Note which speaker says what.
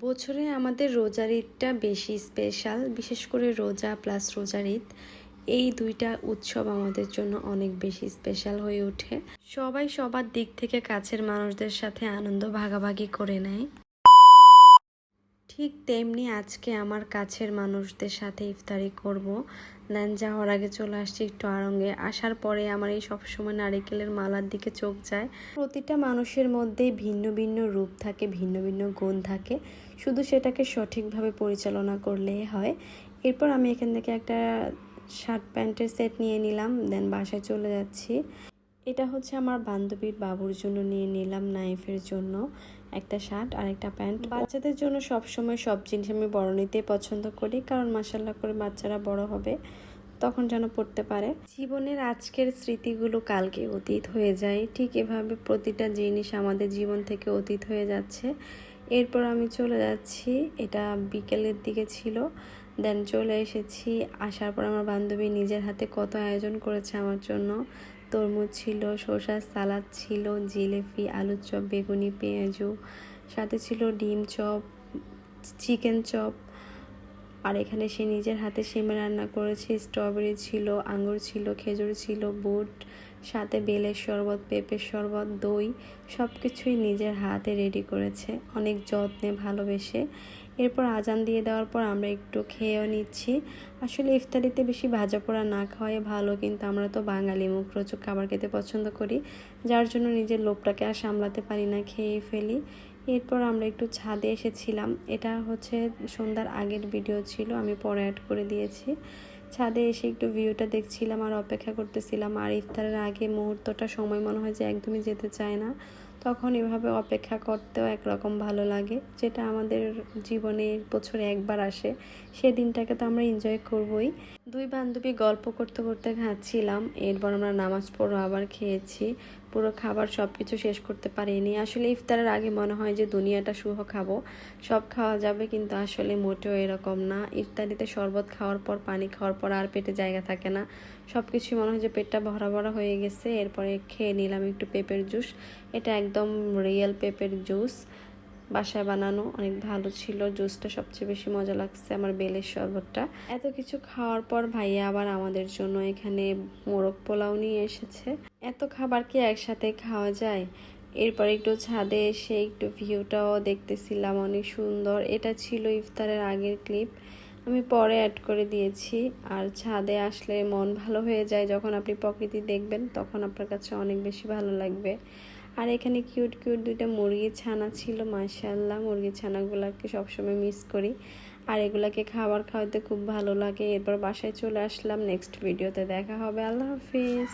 Speaker 1: বছরে আমাদের রোজার ঈদটা বেশি স্পেশাল বিশেষ করে রোজা প্লাস রোজার ঈদ। এই দুইটা উৎসব আমাদের জন্য অনেক বেশি স্পেশাল হয়ে ওঠে। সবাই সবার দিক থেকে কাছের মানুষদের সাথে আনন্দ ভাগাভাগি করে নেয়। ঠিক তেমনি আজকে আমার কাছের মানুষদের সাথে ইফতারি করব। দেন যাওয়ার আগে চলে আসছি একটু আড়ঙ্গে। আসার পরে আমার এই সবসময় নারিকেলের মালার দিকে চোখ যায়। প্রতিটা মানুষের মধ্যে ভিন্ন ভিন্ন রূপ থাকে, ভিন্ন ভিন্ন গুণ থাকে। শুধু সেটাকে সঠিকভাবে পরিচালনা করলেই হয়। এরপর আমি এখান থেকে একটা শার্ট প্যান্টের সেট নিয়ে নিলাম, দেন বাসায় চলে যাচ্ছি। এটা হচ্ছে আমার বান্ধবীর বাবুর জন্য নিয়ে নিলাম নাইফের জন্য একটা শার্ট আর একটা প্যান্ট। বাচ্চাদের জন্য সব সময় সব জিনিস আমি বড় নিতেই পছন্দ করি কারণ মাসাল্লাহ করে বাচ্চারা বড় হবে তখন যেন পড়তে পারে। জীবনের আজকের স্মৃতিগুলো কালকে অতীত হয়ে যায় ঠিক এভাবে প্রতিটা জিনিস আমাদের জীবন থেকে অতীত হয়ে যাচ্ছে। এরপর আমি চলে যাচ্ছি এটা বিকেলের দিকে ছিল দেন চলে এসেছি আসার পর আমার বান্ধবী নিজের হাতে কত আয়োজন করেছে আমার জন্য তরমুজ ছিল শসার সালাদ ছিল, জিলেপি, আলুর চপ, বেগুনি, পেঁয়াজু, সাথে ছিল ডিম চপ, চিকেন চপ। আর এখানে সে নিজের হাতে সিমে রান্না করেছে। স্ট্রবেরি ছিল আঙুর ছিল, খেজুর ছিল, বুট, সাথে বেলের শরবত, পেঁপের শরবত, দই সব কিছুই নিজের হাতে রেডি করেছে। অনেক যত্নে, ভালোবেসে। এরপর আজান দিয়ে দেওয়ার পর আমরা একটু খেয়েও নিচ্ছি। আসলে ইফতারিতে বেশি ভাজা পোড়া না খাওয়াই ভালো, কিন্তু আমরা তো বাঙালি মুখরোচক খাবার খেতে পছন্দ করি। যার জন্য নিজের লোভটাকে আর সামলাতে পারি না খেয়ে ফেলি। এরপর আমরা একটু ছাদে এসেছিলাম। এটা হচ্ছে সন্ধ্যার আগের ভিডিও ছিল, আমি পরে অ্যাড করে দিয়েছি। ছাদে এসে একটু ভিউটা দেখছিলাম আর অপেক্ষা করতেছিলাম, আর ইফতারের আগে মুহূর্তটা সময় মনে হয় যে একদমই যেতে চায় না। তখন এভাবে অপেক্ষা করতেও একরকম ভালো লাগে, যেটা আমাদের জীবনে বছরে একবার আসে। সেদিনটাকে তো আমরা এনজয় করবই। দুই বান্ধবী গল্প করতে করতে খাচ্ছিলাম, এরপর আমরা নামাজ পড়ো আবার খেয়েছি। পুরো খাবার সব কিছু শেষ করতে পারিনি। আসলে ইফতারের আগে মনে হয় যে, দুনিয়াটা শুভ খাব। সব খাওয়া যাবে, কিন্তু আসলে মোটেও এরকম না। ইফতারিতে শরবত খাওয়ার পর, পানি খাওয়ার পর আর পেটে জায়গা থাকে না। সব কিছুই মনে হয় যে, পেটটা ভরা ভরা হয়ে গেছে। এরপরে খেয়ে নিলাম একটু পেঁপের জুস। এটা একদম রিয়েল পেঁপের জুস বাসায় বানানো অনেক ভালো ছিল জুসটা সবচেয়ে বেশি মজা লাগছে আমার বেলের শরবতটা। এত কিছু খাওয়ার পর ভাইয়া আবার আমাদের জন্য এখানে মোরগ পোলাও নিয়ে এসেছে। এত খাবার কি একসাথে খাওয়া যায়? এরপর একটু ছাদে এসে একটু ভিউটাও দেখতেছিলাম, অনেক সুন্দর। এটা ছিল ইফতারের আগের ক্লিপ আমি পরে অ্যাড করে দিয়েছি। আর ছাদে আসলে মন ভালো হয়ে যায়, যখন আপনি প্রকৃতি দেখবেন, তখন আপনার কাছে অনেক বেশি ভালো লাগবে। আর এখানে কিউট কিউট দুইটা মুরগির ছানা ছিল মাশাল্লাহ মুরগির ছানাগুলোকে সবসময় মিস করি। আর এগুলাকে খাবার খাওয়াতে খুব ভালো লাগে। এরপর বাসায় চলে আসলাম। নেক্সট ভিডিওতে দেখা হবে। আল্লাহ হাফিজ।